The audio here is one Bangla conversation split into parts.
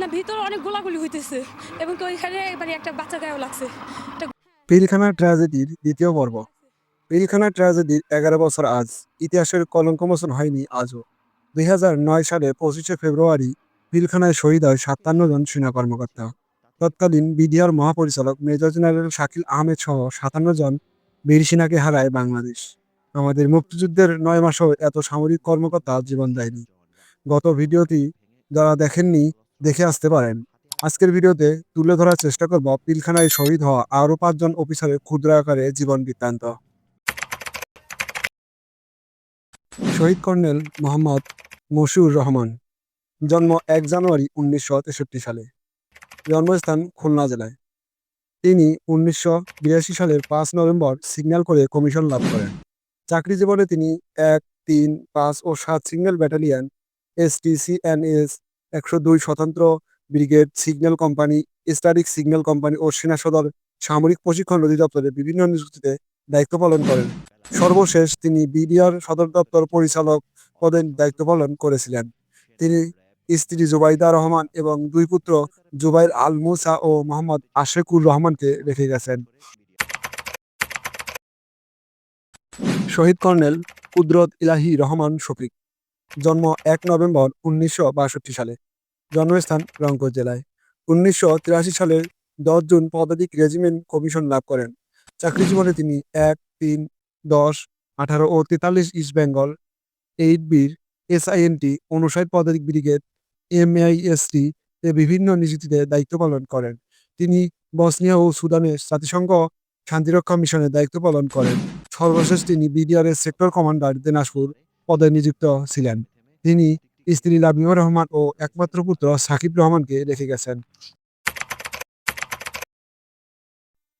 না, ভিতরে অনেক গোলাগুলি হইতেছে। এবং ওইখানে মানে একটা বাচ্চা লাগছে। পিলখানা ট্র্যাজেডির দ্বিতীয় পর্ব। পিলখানা ট্র্যাজেডির এগারো বছর আজ। ইতিহাসের কলঙ্কমোচন হয়নি আজও। দুই নয় সালে পঁচিশে ফেব্রুয়ারি পিলখানায় শহীদ হয় সাতান্ন জন সেনা কর্মকর্তা। তৎকালীন বিডিআর মহাপরিচালক মেজর জেনারেল শাকিল আহমেদ সহ সাতান্ন জন বীর সেনাকে হারায় বাংলাদেশ। আমাদের মুক্তিযুদ্ধের নয় মাসেও এত সামরিক কর্মকর্তা জীবন দেয়নি। গত ভিডিওটি যারা দেখেননি দেখে আসতে পারেন। আজকের ভিডিওতে তুলে ধরার চেষ্টা করব পিলখানায় শহীদ হওয়া আরও পাঁচজন অফিসারের ক্ষুদ্র আকারে জীবন বৃত্তান্ত। শহীদ কর্নেল মোহাম্মদ মশিউর রহমান, জন্ম এক জানুয়ারি উনিশশো তেষট্টি সালে, জন্মস্থান খুলনা জেলায়। তিনি উনিশশো বিরাশি সালের পাঁচ নভেম্বর সিগন্যাল করে কমিশন লাভ করেন। চাকরি জীবনে তিনি এক, তিন, পাঁচ ও সাত signal battalion S T C N S একশো দুই স্বতন্ত্র ব্রিগেড সিগন্যাল কোম্পানি স্টারিক সিগন্যাল কোম্পানি ও সেনা সদর সামরিক প্রশিক্ষণ অধিদপ্তরে বিভিন্ন নিযুক্তিতে দায়িত্ব পালন করেন। সর্বশেষ তিনি বিডিআর সদর দপ্তর পরিচালক পদে দায়িত্ব পালন করেছিলেন। তিনি স্ত্রী জুবাইদা রহমান এবং দুই পুত্র জুবাইর আল মুসা ও মোহাম্মদ আশেকুর রহমানকে রেখে গেছেন। শহীদ কর্নেল কুদরত ইলাহি রহমান শফিক। জন্ম এক নভেম্বর উনিশশো বাষট্টি সালে। জন্মস্থান রংপুর জেলায়। উনিশশো তিরাশি সালে দশ জুন পদাতিক রেজিমেন্ট কমিশন লাভ করেন। চাকরি জীবনে তিনি এক, তিন, দশ, আঠারো ও তেতাল্লিশ ইস্ট বেঙ্গল এইট বির এস এসআইএনটি অনুসাইড পদাতিক ব্রিগেড এম এমআইএসটি এ বিভিন্ন নিযুক্তিতে দায়িত্ব পালন করেন। তিনি বসনিয়া ও সুদানে জাতিসংঘ শান্তিরক্ষা মিশনে দায়িত্ব পালন করেন। সর্বশেষ তিনি বিডিআর এর সেক্টর কমান্ডার দিনাজপুর পদে নিযুক্ত ছিলেন। তিনি স্ত্রী লাবিমা রহমান ও একমাত্র পুত্র সাকিব রহমানকে রেখে গেছেন।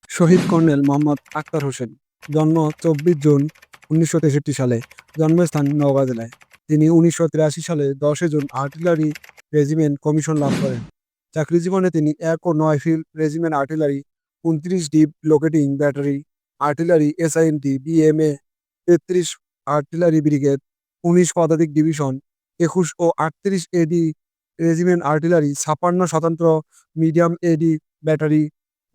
শহীদ কর্নেল মোহাম্মদ আক্তার হোসেন, জন্ম চব্বিশ জুন উনিশশো তেষট্টি সালে, জন্মস্থান নওগাঁ জেলায়। তিনি উনিশশো তিরাশি সালে দশই জুন আর্টিলারি রেজিমেন্ট কমিশন লাভ করেন। চাকরি জীবনে তিনি এক ও নয় ফিল্ড রেজিমেন্ট আর্টিলারি, উনত্রিশ deep locating battery, artillery SINT BMA তেত্রিশ আর্টিলারি ব্রিগেড উনিশ পদাতিক ডিভিশন, একুশ ও আটত্রিশ এডি রেজিমেন্ট আর্টিলারি, ছাপান্ন স্বতন্ত্র মিডিয়াম এডি ব্যাটারি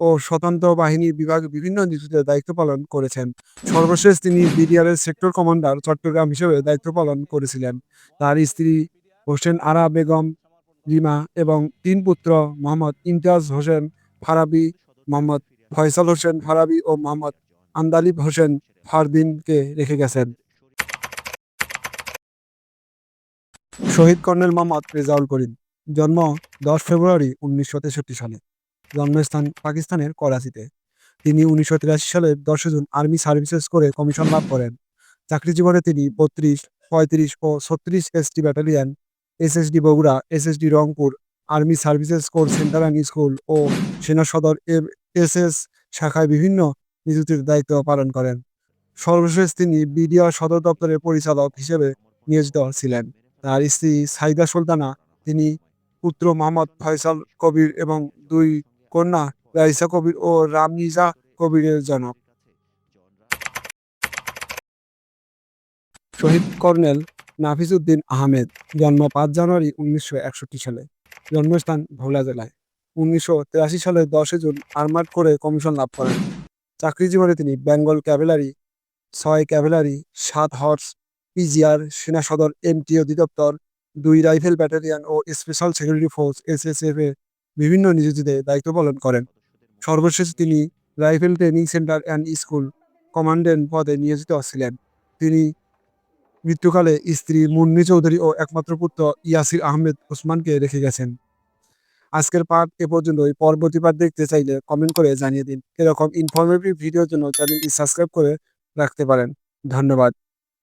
ও স্বতন্ত্র বাহিনী বিভাগে বিভিন্ন নিযুক্তিতে দায়িত্ব পালন করেছেন। সর্বশেষ তিনি বিডিআর এর সেক্টর কমান্ডার চট্টগ্রাম হিসেবে দায়িত্ব পালন করেছিলেন। তার স্ত্রী হোসেন আরা বেগম রিমা এবং তিন পুত্র মোহাম্মদ ইমতিয়াজ হোসেন ফারাবি, মোহাম্মদ ফয়সাল হোসেন ফারাবি ও মোহাম্মদ আন্দালিব হোসেন ফারদিনকে রেখে গেছেন। শহীদ কর্নেল মোহাম্মদ রেজাউল করিম, জন্ম দশ ফেব্রুয়ারি উনিশশো তেষট্টি সালে, জন্মস্থান পাকিস্তানের করাচিতে। তিনি উনিশশো তিরাশি সালে দশই জুন আর্মি সার্ভিসেস করে কমিশন লাভ করেন। চাকরি জীবনে তিনি বত্রিশ, পঁয়ত্রিশ ও ছত্রিশ ST battalion SSD Bogura SSD Rangpur, army services corps centre school ও সেনা সদর এস এস শাখায় বিভিন্ন নিযুক্তির দায়িত্ব পালন করেন। সর্বশেষ তিনি বিডিআর সদর দপ্তরের পরিচালক হিসেবে নিয়োজিত ছিলেন। তার স্ত্রী সাইদা সুলতানা, তিনি পুত্র মোহাম্মদ ফয়সাল কবির এবং দুই কন্যা রাইসা কবির ও রামিজা কবিরের জনক। শহীদ কর্নেল নাফিজউদ্দিন আহমেদ জন্ম পাঁচ জানুয়ারি উনিশশো একষট্টি সালে, জন্মস্থান ভোলা জেলায়। উনিশশো তিরাশি সালে দশই জুন আর্মার্ড করে কমিশন লাভ করেন। চাকরি জীবনে তিনি বেঙ্গল ক্যাভেলারি, ছয় ক্যাভেলারি, সাত হর্স পিজিআর সেনা সদর এমটি অধিদপ্তর দুই রাইফেল ব্যাটালিয়ন ও স্পেশাল সিকিউরিটি ফোর্স এসএসএফ এর বিভিন্ন নিযুক্তিতে দায়িত্ব পালন করেন। সর্বশেষ তিনি rifle training centre and school commandant পদে নিয়োজিত ছিলেন। তিনি মৃত্যুকালে স্ত্রী মুন্নি চৌধুরী ও একমাত্র পুত্র ইয়াসির আহমেদ ওসমানকে রেখে গেছেন। আজকের পাঠ এ পর্যন্তই। পরবর্তী পাঠ দেখতে চাইলে কমেন্ট করে জানিয়ে দিন। এরকম ইনফরমেটিভ ভিডিওর জন্য চ্যানেলটি সাবস্ক্রাইব করে রাখতে পারেন। ধন্যবাদ।